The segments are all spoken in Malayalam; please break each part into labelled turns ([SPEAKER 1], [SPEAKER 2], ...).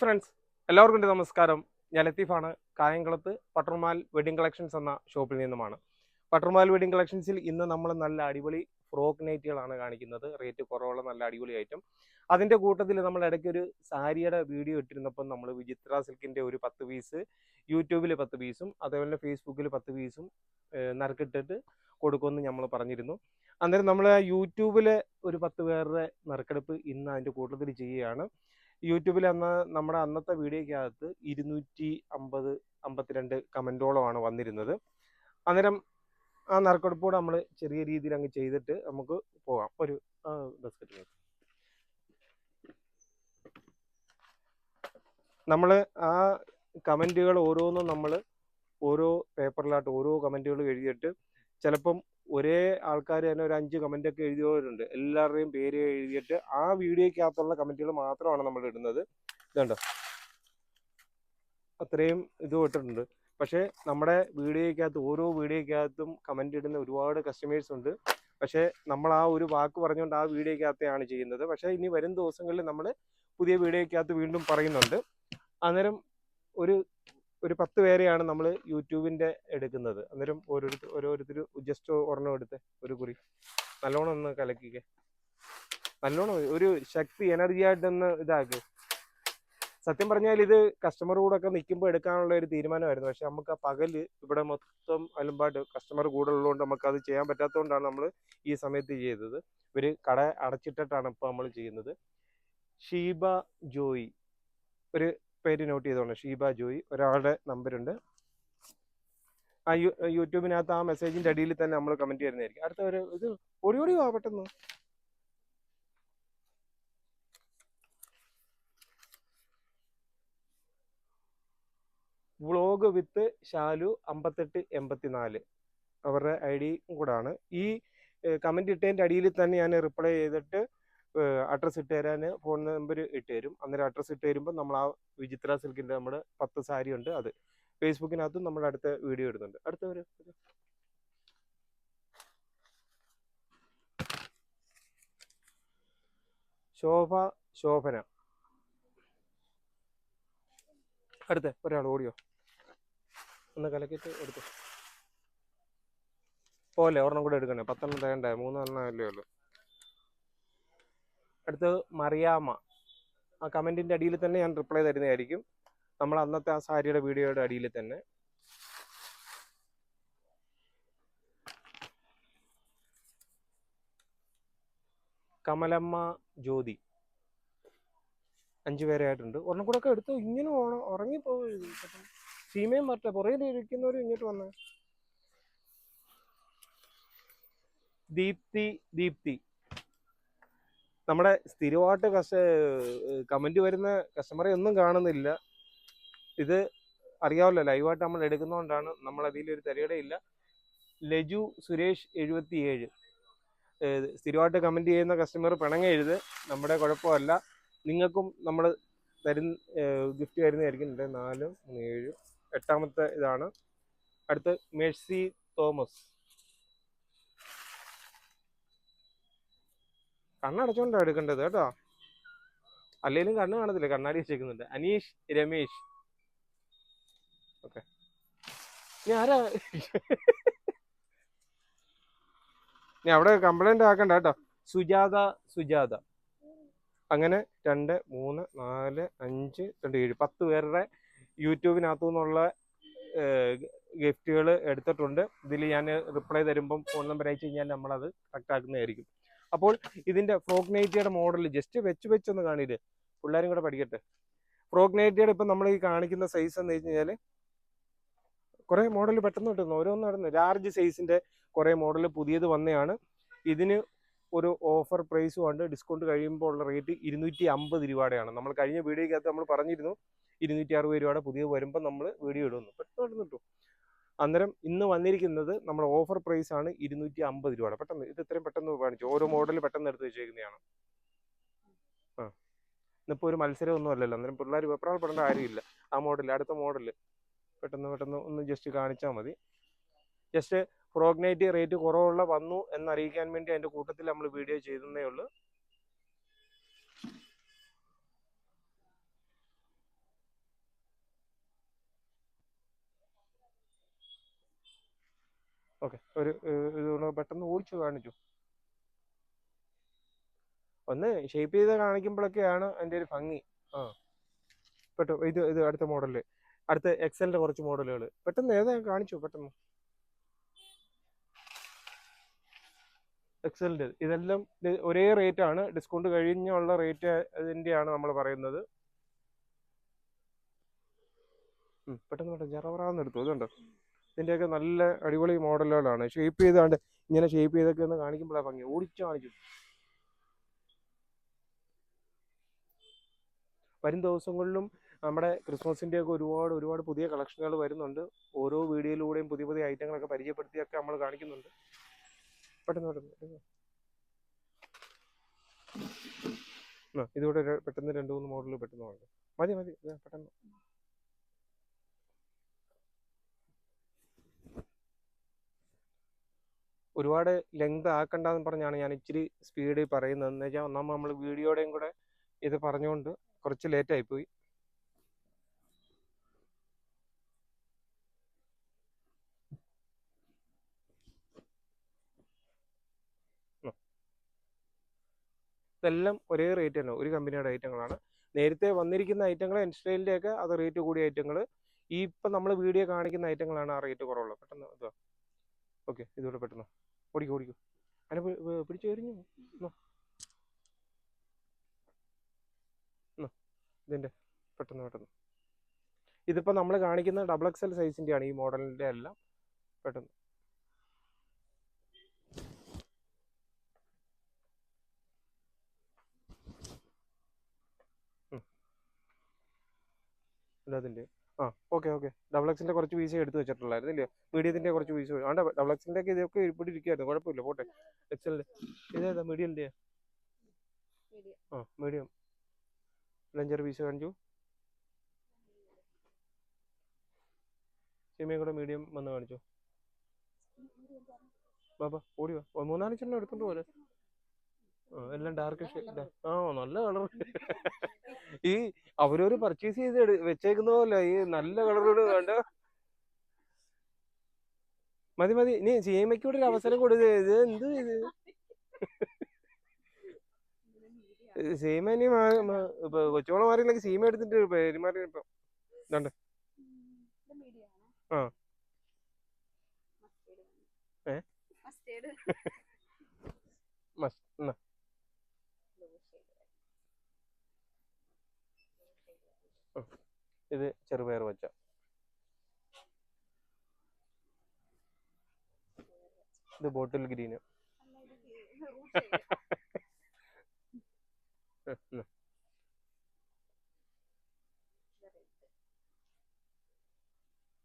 [SPEAKER 1] ഫ്രണ്ട്സ് എല്ലാവർക്കും നമസ്കാരം. ഞാൻ ലത്തീഫാണ്. കായംകുളത്ത് പട്ടർമാൽ വെഡിങ് കളക്ഷൻസ് എന്ന ഷോപ്പിൽ നിന്നുമാണ്. പട്ടർമാൽ വെഡിങ് കളക്ഷൻസിൽ ഇന്ന് നമ്മൾ നല്ല അടിപൊളി ഫ്രോക്ക് നൈറ്റുകളാണ് കാണിക്കുന്നത്. റേറ്റ് കുറവുള്ള നല്ല അടിപൊളി ഐറ്റം. അതിന്റെ കൂട്ടത്തിൽ നമ്മൾ ഇടയ്ക്ക് ഒരു സാരിയുടെ വീഡിയോ ഇട്ടിരുന്നപ്പം നമ്മൾ വിചിത്ര സിൽക്കിന്റെ ഒരു പത്ത് പീസ് യൂട്യൂബിൽ പത്ത് പീസും അതേപോലെ ഫേസ്ബുക്കിൽ പത്ത് പീസും നറുക്കിട്ടിട്ട് കൊടുക്കുമെന്ന് നമ്മൾ പറഞ്ഞിരുന്നു. അന്നേരം നമ്മൾ യൂട്യൂബിലെ ഒരു പത്ത് പേരുടെ നറുക്കെടുപ്പ് ഇന്ന് അതിന്റെ കൂട്ടത്തിൽ ചെയ്യുകയാണ്. യൂട്യൂബിൽ അന്ന് നമ്മുടെ അന്നത്തെ വീഡിയോയ്ക്കകത്ത് ഇരുന്നൂറ്റി അമ്പത് അമ്പത്തിരണ്ട് കമന്റോളമാണ് വന്നിരുന്നത്. അന്നേരം ആ നറുക്കെടുപ്പോടെ നമ്മൾ ചെറിയ രീതിയിൽ അങ്ങ് ചെയ്തിട്ട് നമുക്ക് പോകാം. ഒരു ബസ്കറ്റ് നമ്മൾ ആ കമന്റുകൾ ഓരോന്നും നമ്മൾ ഓരോ പേപ്പറിലായിട്ട് ഓരോ കമന്റുകൾ എഴുതിയിട്ട് ചിലപ്പം ഒരേ ആൾക്കാർ തന്നെ ഒരു അഞ്ച് കമന്റ് ഒക്കെ എഴുതിയവരുണ്ട്. എല്ലാവരുടെയും പേര് എഴുതിയിട്ട് ആ വീഡിയോയ്ക്കകത്തുള്ള കമന്റുകൾ മാത്രമാണ് നമ്മൾ ഇടുന്നത്. ഇതുണ്ടോ? അത്രയും ഇത് ഇട്ടിട്ടുണ്ട് പക്ഷേ നമ്മുടെ വീഡിയോയ്ക്കകത്ത് ഓരോ വീഡിയോയ്ക്കകത്തും കമന്റ് ഇടുന്ന ഒരുപാട് കസ്റ്റമേഴ്സ് ഉണ്ട്. പക്ഷേ നമ്മൾ ആ ഒരു വാക്ക് പറഞ്ഞുകൊണ്ട് ആ വീഡിയോയ്ക്കകത്തെയാണ് ചെയ്യുന്നത്. പക്ഷേ ഇനി വരും ദിവസങ്ങളിൽ നമ്മൾ പുതിയ വീഡിയോയ്ക്കകത്ത് വീണ്ടും പറയുന്നുണ്ട്. അന്നേരം ഒരു ഒരു പത്ത് പേരെയാണ് നമ്മൾ യൂട്യൂബിന്റെ എടുക്കുന്നത്. അന്നേരം ഓരോരുത്തർ ഓരോരുത്തർ ജസ്റ്റ് ഒരെണ്ണം എടുത്ത് ഒരു കുറി. നല്ലോണം ഒന്ന് കലക്കിക്കെ. നല്ലോണം ഒരു ശക്തി എനർജി ആയിട്ടൊന്ന് ഇതാക്കി. സത്യം പറഞ്ഞാൽ ഇത് കസ്റ്റമർ കൂടെ ഒക്കെ നിൽക്കുമ്പോൾ എടുക്കാനുള്ള ഒരു തീരുമാനമായിരുന്നു. പക്ഷെ നമുക്ക് ആ പകൽ ഇവിടെ മൊത്തം അലമ്പാട്ട് കസ്റ്റമർ കൂടെ ഉള്ളതുകൊണ്ട് നമുക്ക് അത് ചെയ്യാൻ പറ്റാത്തതുകൊണ്ടാണ് നമ്മൾ ഈ സമയത്ത് ചെയ്തത്. ഒരു കട അടച്ചിട്ടിട്ടാണ് ഇപ്പോൾ നമ്മൾ ചെയ്യുന്നത്. ഷീബ ജോയി. ഒരു പേര് നോട്ട് ചെയ്തോണം ഷീബ ജോയി ഒരാളുടെ നമ്പറുണ്ട് ആ യു യൂട്യൂബിനകത്ത് ആ മെസ്സേജിന്റെ അടിയിൽ തന്നെ നമ്മൾ കമന്റ് ചെയ്യുന്നതായിരിക്കും. അടുത്ത ഒരു ഇത് ഓടി ഓടി വാ പെട്ടെന്ന്. വ്ളോഗ് വിത്ത് ഷാലു അമ്പത്തെട്ട് എൺപത്തിനാല് അവരുടെ ഐ ഡി കൂടാണ് ഈ കമന്റ് ഇട്ടതിന്റെ അടിയിൽ തന്നെ ഞാൻ റിപ്ലൈ ചെയ്തിട്ട് അഡ്രസ്സ് ഇട്ട് തരാൻ ഫോൺ നമ്പർ ഇട്ട് തരും. അന്നേരം അഡ്രസ്സ് ഇട്ട് തരുമ്പോൾ നമ്മൾ ആ വിചിത്ര സിൽക്കിന്റെ നമ്മുടെ പത്ത് സാരി ഉണ്ട് അത്. ഫേസ്ബുക്കിനകത്തും നമ്മൾ അടുത്ത വീഡിയോ ഇടുന്നുണ്ട്. അടുത്ത ഒരു ശോഭ ശോഭന. അടുത്ത ഒരാൾ ഓടിയോ? ഒന്ന് കലക്കിട്ട് എടുത്തു. പോലെ ഒരെണ്ണം കൂടെ എടുക്കണേ പത്തെണ്ണം തേണ്ടേ മൂന്നെണ്ണം അല്ലേ ഉള്ളൂ. അടുത്ത് മറിയാമ്മ. ആ കമന്റിന്റെ അടിയിൽ തന്നെ ഞാൻ റിപ്ലൈ തരുന്നതായിരിക്കും. നമ്മൾ അന്നത്തെ ആ സാരിയുടെ വീഡിയോയുടെ അടിയിൽ തന്നെ. കമലമ്മ ജ്യോതി. അഞ്ചു പേരായിട്ടുണ്ട് ഒരെണ്ണം കൂടെ ഒക്കെ എടുത്ത് ഇങ്ങനെ ഉറങ്ങിപ്പോകരുത് സീമയും മറ്റേ പുറകിൽ ഇരിക്കുന്നവരും ഇങ്ങോട്ട് വന്നേ. ദീപ്തി ദീപ്തി. നമ്മുടെ സ്ഥിരമായിട്ട് കമന്റ് വരുന്ന കസ്റ്റമറെ ഒന്നും കാണുന്നില്ല. ഇത് അറിയാമല്ലോ ലൈവായിട്ട് നമ്മൾ എടുക്കുന്നതുകൊണ്ടാണ് നമ്മൾ അതിൽ ഒരു തിരയടയില്ല ലജു സുരേഷ് എഴുപത്തിയേഴ്. സ്ഥിരമായിട്ട് കമന്റ് ചെയ്യുന്ന കസ്റ്റമർ പിണങ്ങ എഴുത് നമ്മുടെ കുഴപ്പമല്ല. നിങ്ങൾക്കും നമ്മൾ തരുന്ന ഗിഫ്റ്റ് തരുന്നതായിരിക്കും. നാലും ഏഴ്. എട്ടാമത്തെ ഇതാണ്. അടുത്ത് മെഴ്സി തോമസ്. കണ്ണടച്ചോണ്ടാ എടുക്കേണ്ടത് കേട്ടോ. അല്ലെങ്കിലും കണ്ണ് കാണത്തില്ല? കണ്ണാടി വെച്ചേക്കുന്നുണ്ട്. അനീഷ് രമേഷ്. ഓക്കെ. ഞാനാ ഞാൻ അവിടെ കംപ്ലൈന്റ് ആക്കണ്ട കേട്ടോ. സുജാത സുജാത. അങ്ങനെ രണ്ട് മൂന്ന് നാല് അഞ്ച് രണ്ട് ഏഴ് പത്ത് പേരുടെ യൂട്യൂബിനകത്തു നിന്നുള്ള ഗിഫ്റ്റുകൾ എടുത്തിട്ടുണ്ട്. ഇതിൽ ഞാൻ റിപ്ലൈ തരുമ്പം ഫോൺ നമ്പർ അയച്ചു കഴിഞ്ഞാൽ നമ്മളത് കറക്റ്റ് ആക്കുന്നതായിരിക്കും. അപ്പോൾ ഇതിന്റെ ഫ്രോഗ്നൈറ്റിയുടെ മോഡൽ ജസ്റ്റ് വെച്ച് വെച്ചൊന്ന് കാണിയിട്ട് പിള്ളേരും കൂടെ പഠിക്കട്ടെ. ഫ്രോഗ്നൈറ്റിയുടെ ഇപ്പം നമ്മൾ ഈ കാണിക്കുന്ന സൈസ് എന്ന് വെച്ച് കഴിഞ്ഞാൽ കുറേ മോഡൽ പെട്ടെന്ന് കിട്ടുന്നു. ഓരോന്നും നടന്നു. ലാർജ് സൈസിന്റെ കുറേ മോഡൽ പുതിയത് വന്നതാണ് ഇതിന് ഒരു ഓഫർ പ്രൈസും ഉണ്ട്. ഡിസ്കൗണ്ട് കഴിയുമ്പോൾ ഉള്ള റേറ്റ് ഇരുന്നൂറ്റി അമ്പത് രൂപയുടെയാണ്. നമ്മൾ കഴിഞ്ഞ വീഡിയോക്കകത്ത് നമ്മൾ പറഞ്ഞിരുന്നു. ഇരുന്നൂറ്റി അറുപത് രൂപയുടെ പുതിയത് വരുമ്പോൾ നമ്മൾ വീഡിയോ ഇടുന്നു. പെട്ടെന്ന് കിട്ടും അന്നേരം ഇന്ന് വന്നിരിക്കുന്നത് നമ്മുടെ ഓഫർ പ്രൈസ് ആണ് ഇരുന്നൂറ്റി അമ്പത് രൂപയുടെ പെട്ടെന്ന് ഇത് ഇത്രയും പെട്ടെന്ന് കാണിച്ചു ഓരോ മോഡൽ പെട്ടെന്ന് എടുത്ത് വെച്ചേക്കുന്നതാണ്. ആ. ഇന്നിപ്പോൾ ഒരു മത്സരം ഒന്നും അല്ലല്ലോ. അന്നേരം പിള്ളേർ വെപ്രാളപ്പെടേണ്ട കാര്യമില്ല. ആ മോഡൽ അടുത്ത മോഡൽ പെട്ടെന്ന് പെട്ടെന്ന് ഒന്ന് ജസ്റ്റ് കാണിച്ചാൽ മതി. ജസ്റ്റ് പ്രോഗ്നൈറ്റ് റേറ്റ് കുറവുള്ള വന്നു എന്നറിയിക്കാൻ വേണ്ടി അതിന്റെ കൂട്ടത്തിൽ നമ്മൾ വീഡിയോ ചെയ്തതേ ഉള്ളൂ. ഓക്കെ. ഒരു ഇതുകൊണ്ട് പെട്ടെന്ന് ഓടിച്ചു കാണിച്ചു. ഒന്ന് ഷേപ്പ് ചെയ്ത് കാണിക്കുമ്പോഴൊക്കെയാണ് അതിന്റെ ഒരു ഭംഗി. ആ. പെട്ടോ ഇത് ഇത് അടുത്ത മോഡൽ. അടുത്ത എക്സലിന്റെ കുറച്ച് മോഡലുകൾ. പെട്ടെന്ന് ഏതാ കാണിച്ചു പെട്ടെന്ന്. എക്സലിന്റെ ഇതെല്ലാം ഒരേ റേറ്റ് ആണ് ഡിസ്കൗണ്ട് കഴിഞ്ഞുള്ള റേറ്റ് ഇതിന്റെയാണ് നമ്മൾ പറയുന്നത്. പെട്ടെന്ന് പെട്ടെന്ന് ജറവറാന്ന് എടുത്തു. ഇതുണ്ടോ ഇതിന്റെയൊക്കെ നല്ല അടിപൊളി മോഡലുകളാണ്. ഷേപ്പ് ചെയ്താണ്ട് ഇങ്ങനെ ഷേപ്പ് ചെയ്തൊക്കെ ഒന്ന് കാണിക്കുമ്പോഴാണ് ഭംഗി. ഓടിച്ചു കാണിച്ചു വരും ദിവസങ്ങളിലും നമ്മുടെ ക്രിസ്മസിന്റെ ഒക്കെ ഒരുപാട് ഒരുപാട് പുതിയ കളക്ഷനുകൾ വരുന്നുണ്ട്. ഓരോ വീഡിയോയിലൂടെയും പുതിയ പുതിയ ഐറ്റങ്ങളൊക്കെ പരിചയപ്പെടുത്തിയൊക്കെ നമ്മൾ കാണിക്കുന്നുണ്ട്. പെട്ടെന്ന് പെട്ടെന്ന് ഇതുകൂടെ പെട്ടെന്ന് രണ്ട് മൂന്ന് മോഡൽ പെട്ടെന്ന് വാങ്ങാം. മതി മതി. പെട്ടെന്ന്. ഒരുപാട് ലെങ്ത് ആക്കണ്ടെന്ന് പറഞ്ഞാണ് ഞാൻ ഇച്ചിരി സ്പീഡിൽ പറയുന്നത്. എന്ന് വെച്ചാൽ ഒന്നാമത് നമ്മൾ വീഡിയോയുടെയും കൂടെ ഇത് പറഞ്ഞുകൊണ്ട് കുറച്ച് ലേറ്റ് ആയി പോയി ഇതെല്ലാം ഒരേ റേറ്റ് തന്നെ. ഒരു കമ്പനിയുടെ ഐറ്റങ്ങളാണ് നേരത്തെ വന്നിരിക്കുന്ന ഐറ്റങ്ങൾ എൻസ്റ്റൈലിന്റെ ഒക്കെ അത് റേറ്റ് കൂടിയ ഐറ്റങ്ങൾ ഈ ഇപ്പം നമ്മൾ വീഡിയോ കാണിക്കുന്ന ഐറ്റങ്ങളാണ് ആ റേറ്റ് കുറവുള്ളത്. പെട്ടെന്ന് ഇതാ. ഓക്കെ ഇതുകൂടെ പെട്ടെന്ന്. ഓടിക്കോ ഓടിക്കോ. അതിനെ പിടിച്ചു എറിഞ്ഞു. ഇതിന്റെ പെട്ടെന്ന് പെട്ടെന്ന്. ഇതിപ്പോൾ നമ്മൾ കാണിക്കുന്ന ഡബിൾ എക്സൽ സൈസിന്റെയാണ് ഈ മോഡലിന്റെ എല്ലാം പെട്ടെന്ന്. ഉം. ആ ഓക്കെ ഓക്കെ. ഡബിൾ എക്സിന്റെ കുറച്ച് പീസ് എടുത്ത് വെച്ചിട്ടുള്ളായിരുന്നു ഇല്ലയോ മീഡിയത്തിന്റെ കുറച്ച് പീസ് ആണ്ട ഡബിൾ എക്സിന്റെ ഒക്കെ ഇതൊക്കെ ഇവിടെ ഇരിക്കുമായിരുന്നു കുഴപ്പമില്ല പോട്ടെ. എക്സൽ ഇതേതാ
[SPEAKER 2] മീഡിയന്റെ.
[SPEAKER 1] ആ മീഡിയം ലഞ്ചർ പീസ് കാണിച്ചു സിമിയും കൂടെ മീഡിയം വന്ന് കാണിച്ചു. ബാബാ ഓടി വാ മൂന്നാൽ ചെണ്ണം എടുത്തോണ്ട് പോലെ ആ എല്ലാം ഡാർക്ക് ഷെയ്ഡ് ആ നല്ല കളർ ഈ അവരൊരു പർച്ചേസ് ചെയ്ത് വെച്ചേക്കുന്ന പോലെ ഈ നല്ല കളറോട് വേണ്ട. മതി മതി. നീ ഇനി സീമയ്ക്കൂടെ ഒരു അവസരം കൊടുത്ത് ഇത് എന്ത് ഇത്? സീമ ഇനി കൊച്ചോളം മാറിയില്ലെങ്കിൽ സീമ എടുത്തിട്ട് പെരുമാറി ഇപ്പൊ. ഇതാണ്ട്. ആ. ഏ? മസ് എന്നാ ഇത് ചെറുപയർ വച്ച. ഇത് ബോട്ടിൽ ഗ്രീന്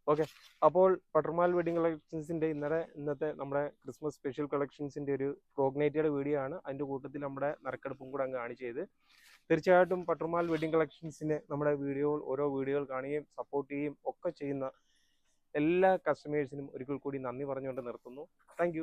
[SPEAKER 1] ഓക്കെ അപ്പോൾ പട്ടർമാൽ വെഡിങ് കളക്ഷൻസിന്റെ ഇന്നലെ ഇന്നത്തെ നമ്മുടെ ക്രിസ്മസ് സ്പെഷ്യൽ കളക്ഷൻസിന്റെ ഒരു പ്രോഗ്നേറ്റഡ് വീഡിയോ ആണ്. അതിന്റെ കൂട്ടത്തിൽ നമ്മുടെ നറുക്കെടുപ്പും കൂടെ അങ്ങ് കാണിച്ചു ചെയ്ത് തീർച്ചയായിട്ടും പട്ടർമാൽ വെഡിങ് കളക്ഷൻസിന് നമ്മുടെ വീഡിയോകൾ ഓരോ വീഡിയോകൾ കാണുകയും സപ്പോർട്ട് ചെയ്യുകയും ഒക്കെ ചെയ്യുന്ന എല്ലാ കസ്റ്റമേഴ്സിനും ഒരിക്കൽ കൂടി നന്ദി പറഞ്ഞുകൊണ്ട് നിർത്തുന്നു. താങ്ക്